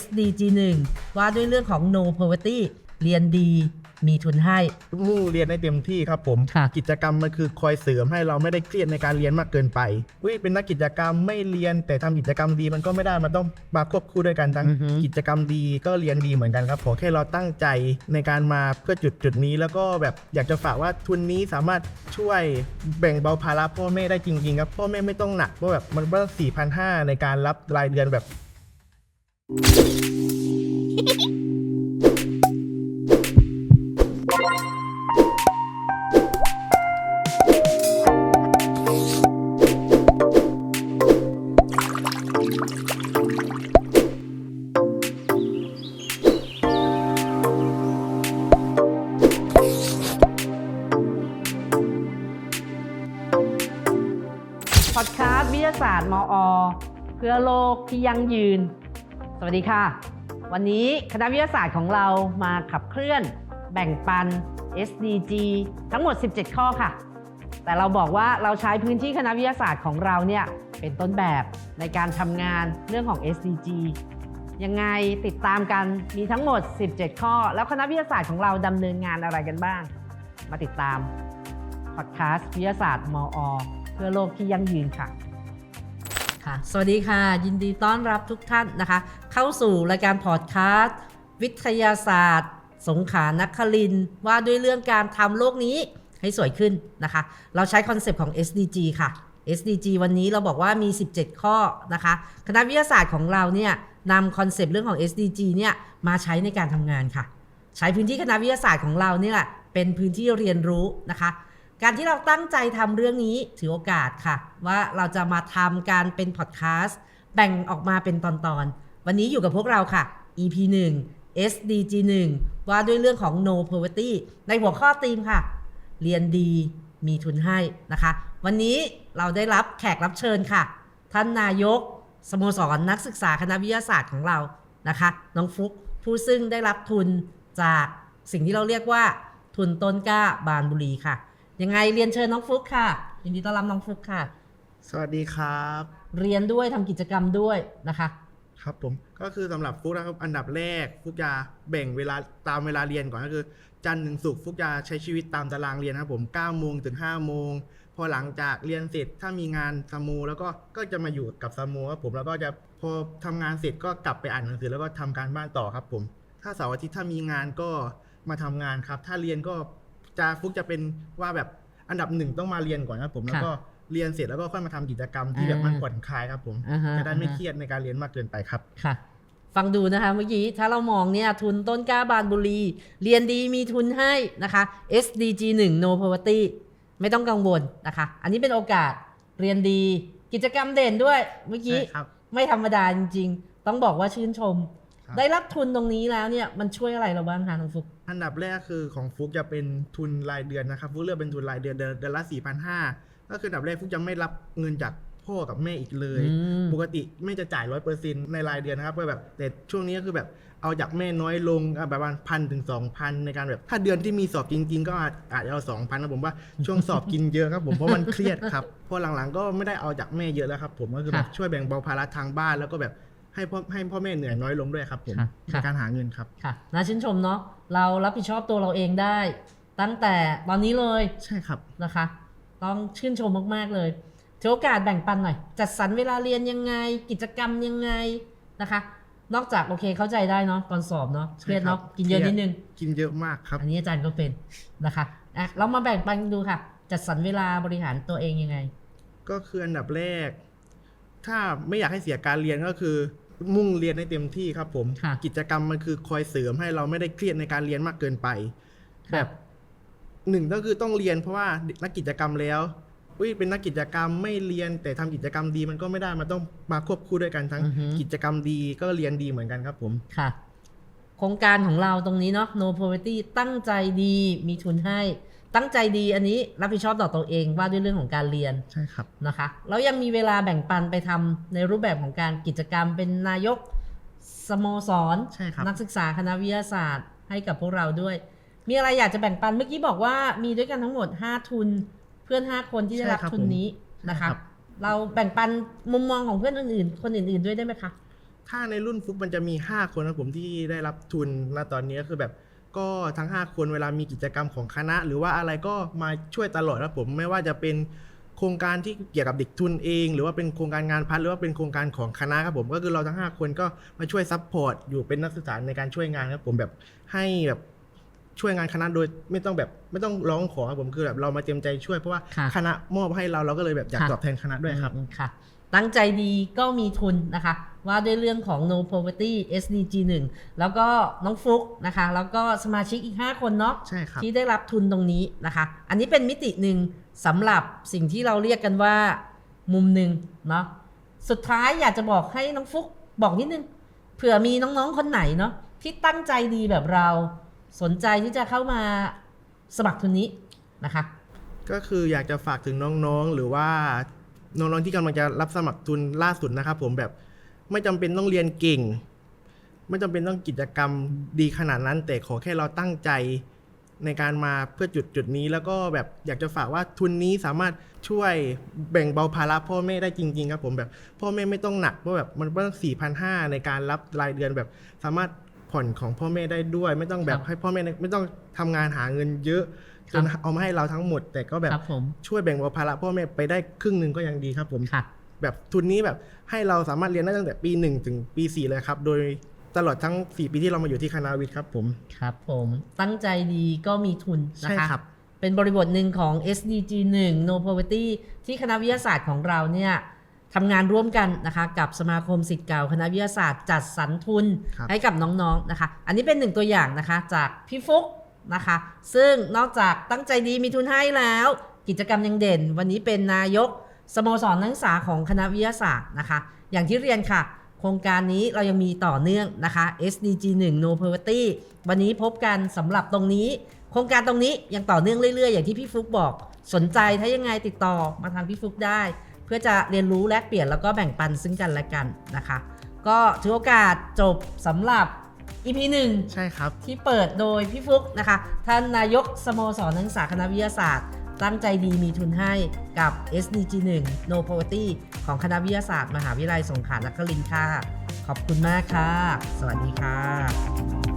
SDG 1ว่าด้วยเรื่องของ no poverty เรียนดีมีทุนให้มุ่งเรียนให้เต็มที่ครับผม ค่ะกิจกรรมมันคือคอยเสริมให้เราไม่ได้เครียดในการเรียนมากเกินไปวิเป็นนักกิจกรรมไม่เรียนแต่ทำกิจกรรมดีมันก็ไม่ได้มันต้องมาควบคู่ด้วยกันทั้งอือฮึ กิจกรรมดีก็เรียนดีเหมือนกันครับขอแค่เราตั้งใจในการมาเพื่อจุดจุดนี้ แล้วก็แบบอยากจะฝากว่าทุนนี้สามารถช่วยแบ่งเบาภาระพ่อแม่ได้จริงๆครับพ่อแม่ไม่ต้องหนักเพราะแบบมันว่าสี่พันห้าในการรับรายเดือนแบบ พอดคาสต์วิทยาศาสตร์มอ เพื่อโลกที่ยั่งยืน วัสดีค่ะ วันนี้คณะวิทยาศาสตร์ของเรามาขับเคลื่อน แบ่งปัน SDG ทั้งหมด 17 ข้อค่ะ แต่เราบอกว่าเราใช้พื้นที่คณะวิทยาศาสตร์ของเราเนี่ยเป็นต้นแบบในการทำงานเรื่องของ SDG ยังไงติดตามกันมีทั้งหมด 17 ข้อ แล้วคณะวิทยาศาสตร์ของเราดำเนินงานอะไรกันบ้าง มาติดตามพอดแคสต์วิทยาศาสตร์มอ เพื่อโลกที่ยั่งยืนค่ะ ค่ะ สวัสดีค่ะ ยินดีต้อนรับทุกท่านนะคะ เข้าสู่รายการพอดแคสต์วิทยาศาสตร์ สงขานคริน ว่าด้วยเรื่องการทำโลกนี้ให้สวยขึ้นนะคะ เราใช้คอนเซปต์ของ SDG ค่ะ SDG วันนี้เราบอกว่ามี 17 ข้อนะคะ คณะวิทยาศาสตร์ของเราเนี่ยนำคอนเซปต์เรื่องของ SDG เนี่ยมาใช้ในการทำงานค่ะ ใช้พื้นที่คณะวิทยาศาสตร์ของเราเนี่ยแหละเป็นพื้นที่เรียนรู้นะคะ การที่เราตั้งใจทำเรื่องนี้ถือโอกาสค่ะ ว่าเราจะมาทำการเป็นพอดแคสต์แบ่งออกมาเป็นตอนๆ วันนี้อยู่กับพวกเราค่ะ EP 1 SDG 1ว่าด้วยเรื่องของ no poverty ในหัวข้อธีมค่ะ เรียนดีมีทุนให้นะคะ วันนี้เราได้รับแขกรับเชิญค่ะ ท่านนายก สโมสรนักศึกษาคณะวิทยาศาสตร์ของเรานะคะ น้องฟลุกผู้ซึ่งได้รับทุนจากสิ่งที่เราเรียกว่าทุนต้นกล้าบานบุรีค่ะ ยังไงเรียนเชิญน้องฟลุกค่ะยินดีต้อนรับน้องฟลุกค่ะ สวัสดีครับ เรียนด้วยทำกิจกรรมด้วยนะคะ ครับผมก็คือสำหรับฟุกนะครับอันดับแรกฟุกจะแบ่งเวลาตามเวลาเรียนก่อนก็คือ จันทร์ถึงศุกร์ฟุกจะใช้ชีวิตตามตารางเรียนครับผม9โมงถึง5โมงพอหลังจากเรียนเสร็จถ้ามีงานสมูแล้วก็ก็จะมาอยู่กับสมูครับผมแล้วก็จะพอทำงานเสร็จก็กลับไปอ่านหนังสือแล้วก็ทำการบ้านต่อครับผม ถ้าเสาร์อาทิตย์ถ้ามีงานก็มาทำงานครับ ถ้าเรียนก็ จะฟุกจะเป็นว่าแบบอันดับหนึ่งต้องมาเรียนก่อนครับผมแล้วก็เรียนเสร็จแล้วก็ค่อยมาทำกิจกรรมที่แบบมันผ่อนคลายครับผมอ่าฮะจะได้ไม่อ่าฮะเครียดในการเรียนมากเกินไปครับค่ะ ฟังดูนะคะเมื่อกี้ถ้าเรามองเนี่ยทุนต้นกล้าบานบุรี เรียนดีมีทุนให้นะคะ SDG 1 no poverty ไม่ต้องกังวลนะคะ อันนี้เป็นโอกาสเรียนดีกิจกรรมเด่นด้วยเมื่อกี้ใช่ครับไม่ธรรมดาจริงๆ ต้องบอกว่าชื่นชมครับ ได้รับทุนตรงนี้แล้วเนี่ยมันช่วยอะไรเราบ้างคะน้องฟุกอันดับแรกคือของฟุกจะเป็นทุนรายเดือนนะครับฟุกเลือกเป็นทุนรายเดือนเดือนเดือนละ4 5 0 0ก็คืออันดับแรกฟุกจะไม่รับเงินจากพ่อกับแม่อีกเลยอืมปกติแม่จะจ่ายร้อยเปอร์เซ็นต์ในรายเดือนนะครับเพื่อแบบแต่ช่วงนี้ก็คือแบบเอาจากแม่น้อยลงอะแบบว่าพันถึงสองพันในการแบบ ถ้าเดือนที่มีสอบจริง ๆ ก็อาจอาจจะเอาสองพันนะผมว่าช่วงสอบกินเยอะครับผมเพราะมันเครียดครับพอหลังๆก็ไม่ได้เอาจากแม่เยอะแล้วครับผมก็คือแบบค่ะช่วยแบ่งเบาภาระทางบ้านแล้วก็แบบ ให้พ่อให้พ่อแม่เหนื่อยน้อยลงด้วยครับผมค่ะในค่ะการหาเงินครับค่ะน่าชื่นชมเนาะเรารับผิดชอบตัวเราเองได้ ตั้งแต่ตอนนี้เลยใช่ครับนะคะ ต้องชื่นชมมากๆเลยถือโอกาสแบ่งปันหน่อย จัดสรรเวลาเรียนยังไง กิจกรรมยังไงนะคะ นอกจากโอเคเข้าใจได้เนาะก่อนสอบเนาะเครียดเนาะใช่ครับกินเยอะเครียดนิดนึงกินเยอะมากครับ อันนี้อาจารย์ก็เป็นนะคะอะเรามาแบ่งปันดูค่ะ จัดสรรเวลาบริหารตัวเองยังไง ก็คืออันดับแรก ถ้าไม่อยากให้เสียการเรียนก็คือ มุ่งเรียนให้เต็มที่ครับผม ค่ะ กิจกรรมมันคือคอยเสริมให้เราไม่ได้เครียดในการเรียนมากเกินไป แบบหนึ่งก็คือต้องเรียนเพราะว่านักกิจกรรมแล้วอุ้ยเป็นนักกิจกรรมไม่เรียนแต่ทำกิจกรรมดีมันก็ไม่ได้มันต้องมาควบคู่ด้วยกันทั้ง อือฮึ กิจกรรมดีก็เรียนดีเหมือนกันครับผม ค่ะ โครงการของเราตรงนี้เนาะ no poverty ตั้งใจดีมีทุนให้ ตั้งใจดีอันนี้รับผิดชอบต่อตัวเองว่าด้วยเรื่องของการเรียนใช่ครับนะคะแล้วยังมีเวลาแบ่งปันไปทำในรูปแบบของการกิจกรรม เป็นนายกสโมสรใช่ครับนักศึกษาคณะวิทยาศาสตร์ ให้กับพวกเราด้วย มีอะไรอยากจะแบ่งปันเมื่อกี้บอกว่ามีด้วยกันทั้งหมด 5 ทุน เพื่อน 5 คนที่ได้รับใช่ครับทุนนี้นะคะใช่ครับเราแบ่งปันมุมมองของเพื่อนอื่นๆ คนอื่นๆด้วยได้ไหมคะถ้าในรุ่นฟุกมันจะมี 5 คนนะผมที่ได้รับทุนณตอนนี้ก็คือแบบ ก็ทั้ง 5 คนเวลามีกิจกรรมของคณะ หรือว่าอะไรก็มาช่วยตลอดนะผมไม่ว่าจะเป็นโครงการที่เกี่ยวกับเด็กทุนเอง หรือว่าเป็นโครงการงานพัฒน์หรือว่าเป็นโครงการของคณะครับผมก็คือเราทั้ง 5 คนก็มาช่วยซัพพอร์ตอยู่เป็นนักศึกษาในการช่วยงานครับผมแบบให้แบบช่วยงานคณะโดยไม่ต้องแบบไม่ต้องร้องขอครับผมคือแบบเรามาเต็มใจช่วยเพราะว่าค่ะคณะมอบให้เราเราก็เลยแบบอยากค่ะตอบแทนคณะด้วยครับอืมค่ะ ตั้งใจดีก็มีทุนนะคะ ว่าด้วยเรื่องของ no poverty SDG 1 แล้วก็น้องฟลุกนะคะ แล้วก็สมาชิกอีก 5 คนเนาะใช่ครับที่ได้รับทุนตรงนี้นะคะ อันนี้เป็นมิติหนึ่งสำหรับสิ่งที่เราเรียกกันว่ามุมหนึ่งเนาะสุดท้ายอยากจะบอกให้น้องฟุกบอกนิดนึงเผื่อมีน้องๆคนไหนเนาะที่ตั้งใจดีแบบเราสนใจที่จะเข้ามาสมัครทุนนี้นะคะ ก็คืออยากจะฝากถึงน้องๆหรือว่า น้องๆที่กำลังจะรับสมัครทุนล่าสุดนะครับผมแบบไม่จำเป็นต้องเรียนเก่ง ไม่จำเป็นต้องกิจกรรมดีขนาดนั้น แต่ขอแค่เราตั้งใจในการมาเพื่อจุดจุดนี้ แล้วก็แบบอยากจะฝากว่าทุนนี้สามารถช่วยแบ่งเบาภาระพ่อแม่ได้จริง ๆ ครับผมแบบ พ่อแม่ไม่ต้องหนักเพราะแบบมันต้องสี่พันห้าในการรับรายเดือนแบบสามารถ ผ่อนของพ่อแม่ได้ด้วย ไม่ต้องแบบครับให้พ่อแม่ไม่ต้องทำงานหาเงินเยอะจนครับเอามาให้เราทั้งหมด แต่ก็แบบครับผมช่วยแบ่งเบาภาระพ่อแม่ไปได้ครึ่งหนึ่งก็ยังดีครับผมค่ะแบบทุนนี้แบบให้เราสามารถเรียนได้ตั้งแต่ปีหนึ่งถึงปีสี่เลยครับ โดยตลอดทั้งสี่ปีที่เรามาอยู่ที่คณะวิทย์ครับผมครับผมตั้งใจดีก็มีทุนนะใช่คะครับเป็นบริบทหนึ่งของ SDG 1 No Poverty ที่คณะวิทยาศาสตร์ของเราเนี่ย ทำงานร่วมกันนะคะกับสมาคมสิทธิ์เก่าคณะวิทยาศาสตร์ จัดสรรทุนครับให้กับน้องๆนะคะ อันนี้เป็นหนึ่งตัวอย่างนะคะจากพี่ฟุกนะคะ ซึ่งนอกจากตั้งใจดีมีทุนให้แล้ว กิจกรรมยังเด่น วันนี้เป็นนายกสโมสรนักศึกษาของคณะวิทยาศาสตร์นะคะ อย่างที่เรียนค่ะ โครงการนี้เรายังมีต่อเนื่องนะคะ SDG 1 No Poverty วันนี้พบกันสำหรับตรงนี้ โครงการตรงนี้ยังต่อเนื่องเรื่อยๆ อย่างที่พี่ฟลุกบอกสนใจถ้ายังไงติดต่อมาทางพี่ฟลุกได้เพื่อจะเรียนรู้แลกเปลี่ยนแล้วก็แบ่งปันซึ่งกันและกันนะคะ ก็ถือโอกาสจบสำหรับ EP 1ใช่ครับ ที่เปิดโดยพี่ฟลุกนะคะ ท่านนายกสโมสรนักศึกษาคณะวิทยาศาสตร์ ตั้งใจดีมีทุนให้กับ SDG 1 No Poverty ของคณะวิทยาศาสตร์ มหาวิทยาลัยสงขลานครินทร์ค่ะ ขอบคุณมากค่ะ สวัสดีค่ะ